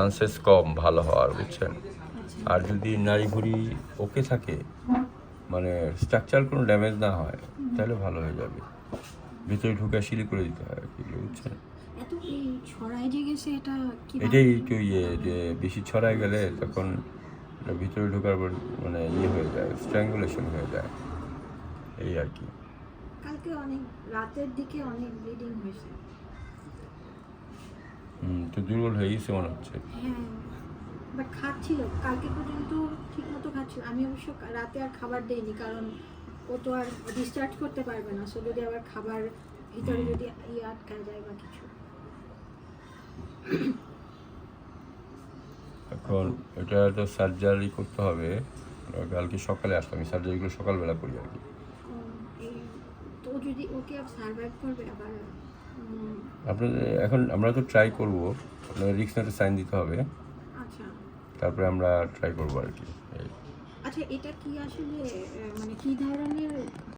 Chances কম ভালো হওয়ার বুঝছেন? আর যদি নারী ভুড়ি ওকে থাকে মানে স্ট্রাকচার কোনো ড্যামেজ না হয় তাহলে ভালো হয়ে যাবে। ভিতরে ঢুকে সিলি করে দিতে হয় আর কি বুঝছেন? এটাই একটু ইয়ে যে বেশি ছড়ায় গেলে তখন ভিতরে ঢোকার পর মানে ইয়ে হয়ে যায় স্ট্র্যাঙ্গুলেশন হয়ে যায়। এই আর কি। কালকে অনেক রাতের দিকে অনেক ব্লিডিং হয়েছে। হুম, তো দুর্বল হয়ে গেছে মনে হচ্ছে। হ্যাঁ বাট খাচ্ছিল। কালকে পর্যন্ত ঠিক মতো খাচ্ছিল। আমি অবশ্য রাতে আর খাবার দেইনি কারণ ও তো আর ডিসচার্জ করতে পারবে না। সো যদি আবার খাবার ভিতরে যদি ইয়ে আটকায় যায় বা কিছু। এখন এটা তো সার্জারি করতে হবে। কালকে সকালে আসলাম। সার্জারিগুলো সকালবেলা করি আর কি। ও যদি ওকে আর সার্ভাইভ করবে আবার আপনাদের এখন আমরা তো ট্রাই করব। আপনাদের রিক্স নোটে সাইন দিতে হবে। আচ্ছা। তারপরে আমরা ট্রাই করব আর কি। আচ্ছা এটা কি আসলে মানে কি ধরনের